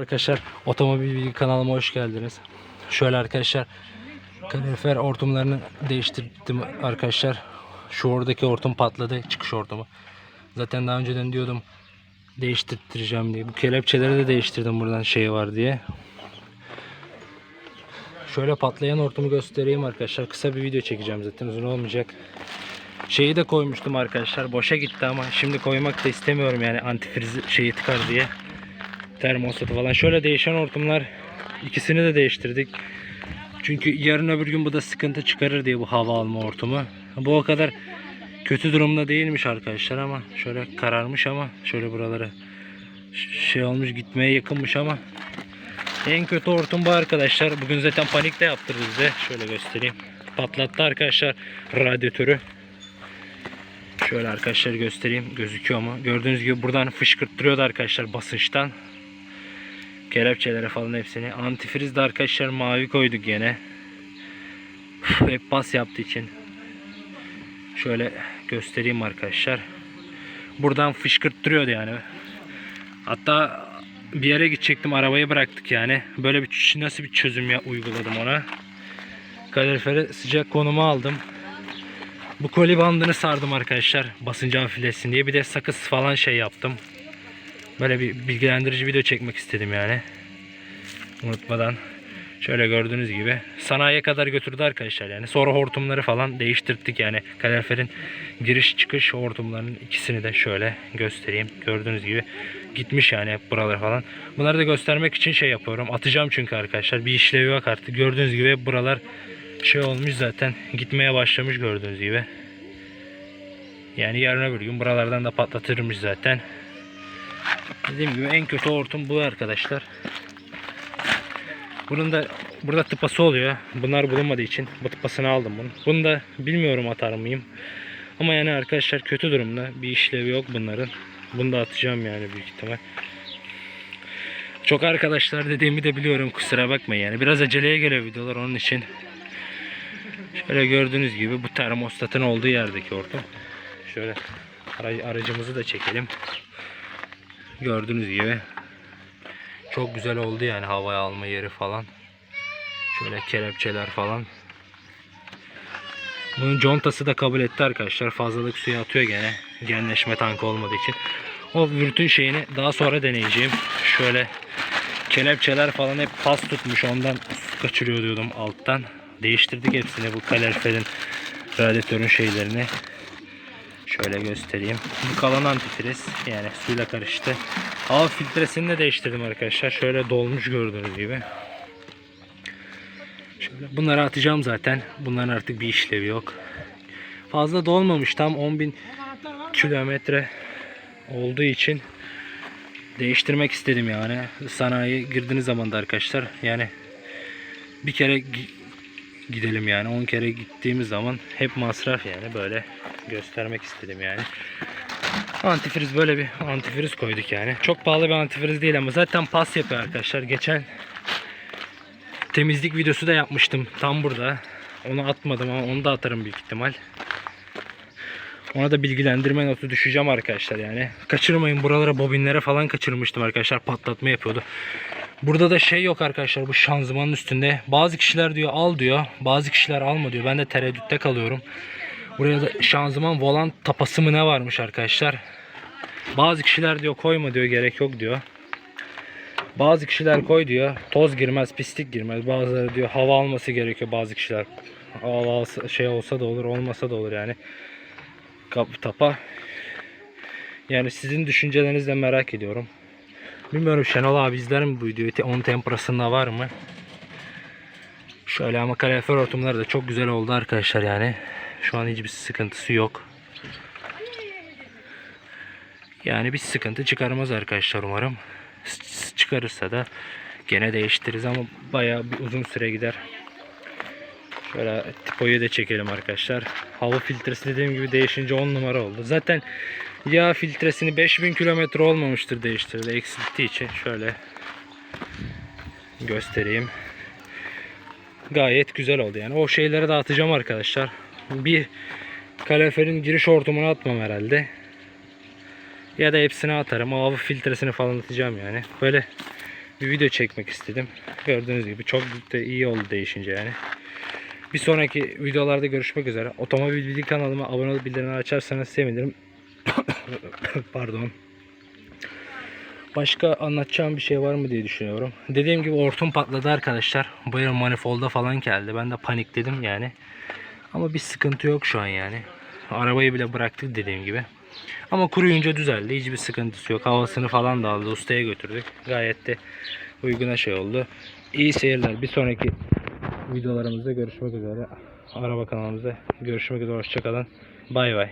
Arkadaşlar otomobil bilgi kanalıma hoş geldiniz. Şöyle arkadaşlar kalorifer hortumlarını değiştirdim arkadaşlar. Şu oradaki hortum patladı çıkış hortumu. Zaten daha önceden diyordum değiştireceğim diye. Bu kelepçeleri de değiştirdim buradan şey var diye. Şöyle patlayan hortumu göstereyim arkadaşlar. Kısa bir video çekeceğim zaten uzun olmayacak. Şeyi de koymuştum arkadaşlar. Boşa gitti ama şimdi koymak da istemiyorum yani antifriz şeyi tıkar diye. Termostatı falan. Şöyle değişen hortumlar ikisini de değiştirdik. Çünkü yarın öbür gün bu da sıkıntı çıkarır diye bu hava alma hortumu. Bu o kadar kötü durumda değilmiş arkadaşlar ama şöyle kararmış ama şöyle buralara şey olmuş gitmeye yakınmış ama en kötü hortum bu arkadaşlar. Bugün zaten panik de yaptırdı bize. Şöyle göstereyim. Patlattı arkadaşlar radyatörü. Şöyle arkadaşlar göstereyim. Gözüküyor mu? Gördüğünüz gibi buradan fışkırttırıyordu arkadaşlar basınçtan. Kelepçelere falan hepsini. Antifriz de arkadaşlar mavi koyduk gene. Hep bas yaptığı için. Şöyle göstereyim arkadaşlar. Buradan fışkırttırıyordu yani. Hatta bir yere gidecektim arabayı bıraktık yani. Böyle bir nasıl bir çözüm ya uyguladım ona. Kaloriferi sıcak konuma aldım. Bu koli bandını sardım arkadaşlar. Basıncı hafiflesin diye. Bir de sakız falan şey yaptım. Böyle bir bilgilendirici video çekmek istedim yani. Unutmadan. Şöyle gördüğünüz gibi. Sanayiye kadar götürdü arkadaşlar yani. Sonra hortumları falan değiştirdik yani. Kaloriferin giriş çıkış hortumlarının ikisini de şöyle göstereyim. Gördüğünüz gibi gitmiş yani buralar falan. Bunları da göstermek için şey yapıyorum. Atacağım çünkü arkadaşlar. Bir işlevi yok artık. Gördüğünüz gibi buralar şey olmuş zaten. Gitmeye başlamış gördüğünüz gibi. Yani yarın öbür gün buralardan da patlatırmış zaten. Dediğim gibi en kötü hortum bu arkadaşlar. Bunun da burada tıpası oluyor. Bunlar bulunmadığı için bu tıpasını aldım bunu. Bunu da bilmiyorum atar mıyım. Ama yani arkadaşlar kötü durumda. Bir işlevi yok bunların. Bunu da atacağım yani büyük ihtimal. Çok arkadaşlar dediğimi de biliyorum kusura bakmayın yani. Biraz aceleye geliyor videolar onun için. Şöyle gördüğünüz gibi bu termostatın olduğu yerdeki hortum. Şöyle ara- aracımızı da çekelim. Gördüğünüz gibi çok güzel oldu yani havaya alma yeri falan. Şöyle kelepçeler falan. Bunun contası da kabul etti arkadaşlar. Fazlalık suya atıyor gene. Genleşme tankı olmadığı için. O vürtün şeyini daha sonra deneyeceğim. Şöyle kelepçeler falan hep pas tutmuş. Ondan su kaçırıyor diyordum alttan. Değiştirdik hepsini bu kaloriferin radyatörün şeylerini. Şöyle göstereyim. Bu kalan antifriz yani suyla karıştı. Hava filtresini de değiştirdim arkadaşlar. Şöyle dolmuş gördüğünüz gibi. Şöyle bunları atacağım zaten. Bunların artık bir işlevi yok. Fazla dolmamış. Tam 10.000 kilometre olduğu için değiştirmek istedim yani. Sanayiye girdiğiniz zaman da arkadaşlar yani bir kere gi- gidelim yani 10 kere gittiğimiz zaman hep masraf yani böyle göstermek istedim yani. Antifriz böyle bir antifriz koyduk yani. Çok pahalı bir antifriz değil ama zaten pas yapıyor arkadaşlar. Geçen temizlik videosu da yapmıştım tam burada. Onu atmadım ama onu da atarım büyük ihtimal. Ona da bilgilendirme notu düşeceğim arkadaşlar yani. Kaçırmayın buralara bobinlere falan kaçırmıştım arkadaşlar patlatma yapıyordu. Burada da şey yok arkadaşlar bu şanzımanın üstünde. Bazı kişiler diyor al diyor. Bazı kişiler alma diyor. Ben de tereddütte kalıyorum. Buraya da şanzıman volan tapası mı ne varmış arkadaşlar. Bazı kişiler diyor koyma diyor gerek yok diyor. Bazı kişiler koy diyor. Toz girmez, pislik girmez. Bazıları diyor hava alması gerekiyor bazı kişiler. Hava şey olsa da olur, olmasa da olur yani. Kap tapa. Yani sizin düşüncelerinizi de merak ediyorum. Bilmiyorum Şenol abi izler mi bu videoyu? Onun temperasında var mı? Şöyle ama kalorifer hortumları da çok güzel oldu arkadaşlar yani. Şu an hiçbir sıkıntısı yok. Yani bir sıkıntı çıkarmaz arkadaşlar umarım. Çıkarırsa da gene değiştiririz ama bayağı bir uzun süre gider. Şöyle tipoyu da çekelim arkadaşlar. Hava filtresi dediğim gibi değişince 10 numara oldu. Zaten yağ filtresini 5000 kilometre olmamıştır değiştirdi. Eksilttiği için şöyle göstereyim. Gayet güzel oldu yani. O şeyleri de atacağım arkadaşlar. Bir kaloriferin giriş hortumunu atmam herhalde. Ya da hepsini atarım. Hava filtresini falan atacağım yani. Böyle bir video çekmek istedim. Gördüğünüz gibi çok da iyi oldu değişince yani. Bir sonraki videolarda görüşmek üzere. Otomobil Bilgi kanalıma abone olup bildirimleri açarsanız sevinirim. Pardon. Başka anlatacağım bir şey var mı diye düşünüyorum. Dediğim gibi hortum patladı arkadaşlar. Bayağı manifolda falan geldi. Ben de panikledim yani. Ama bir sıkıntı yok şu an yani. Arabayı bile bıraktık dediğim gibi. Ama kuruyunca düzeldi. Hiçbir sıkıntısı yok. Havasını falan da aldı. Ustaya götürdük. Gayet de uyguna şey oldu. İyi seyirler. Bir sonraki videolarımızda görüşmek üzere. Araba kanalımızda görüşmek üzere. Hoşçakalın. Bay bay.